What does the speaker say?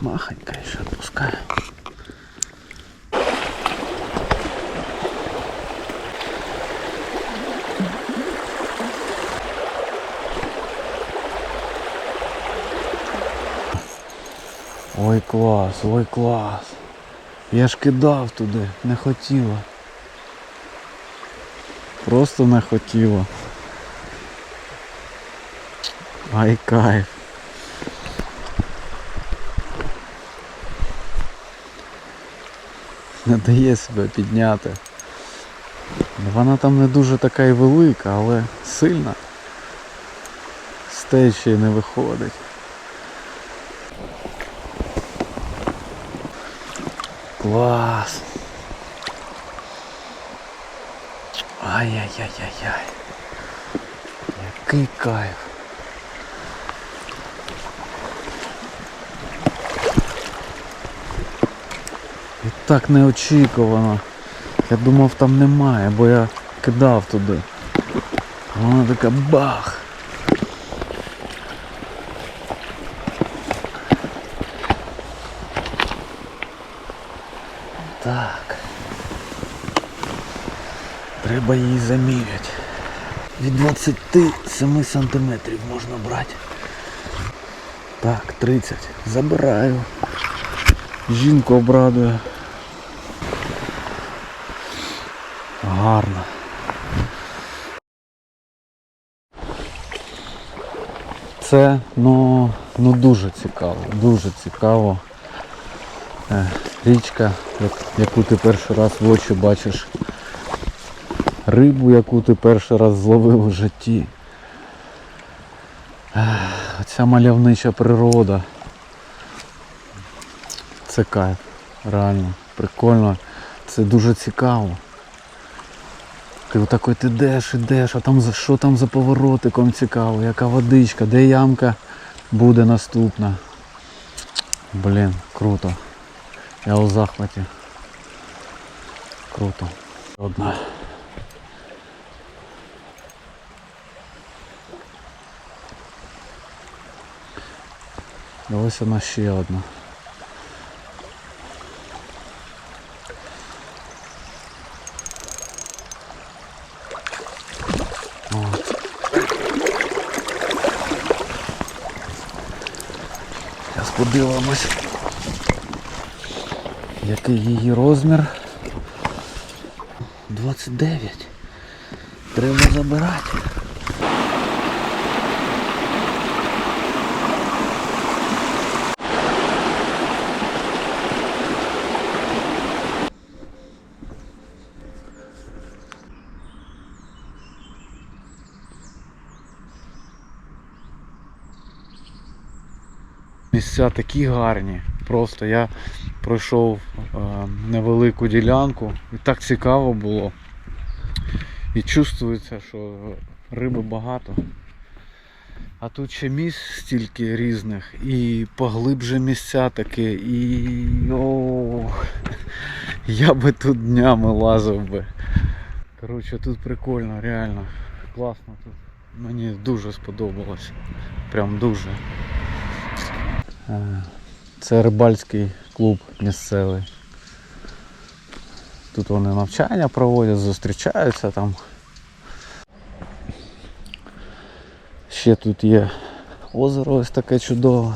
Махонька ще відпускаю. Ой клас, ой клас. Я ж кидав туди, не хотіла. Просто не хотіла. Ай кайф. Не дає себе підняти. Вона там не дуже така і велика, але сильна. З течії не виходить. Клас. Ай-яй-яй-яй-яй. Який кайф. І так неочікувано. Я думав там немає, бо я кидав туди. А Вона така бах. Так. Треба її заміряти. Від 27 сантиметрів можна брати. Так, 30. Забираю. Жінку обрадує. Гарно. Це ну, ну дуже цікаво, дуже цікаво. Е, Річка, яку ти перший раз в очі бачиш. Рибу, яку ти перший раз зловив у житті. Ех, Оця мальовнича природа. Це кайф. Реально, прикольно. Це дуже цікаво. Ти отакой ти йдеш, ідеш, а там за що там за поворотиком цікаво, яка водичка, де ямка буде наступна. Блін, круто. Я у захваті. Круто. Одна. Ось вона ще одна. Зараз подивимось, який її розмір. 29. Треба забирати. Місця такі гарні. Просто я пройшов е, невелику ділянку і так цікаво було. І чувствується, що риби багато. А тут ще місць стільки різних, і поглибже місця такі, і о, я би тут днями лазив би. Коротше, тут прикольно, реально. Класно тут. Мені дуже сподобалось. Прям дуже. Це рибальський клуб місцевий. Тут вони навчання проводять, зустрічаються там. Ще тут є озеро ось таке чудове.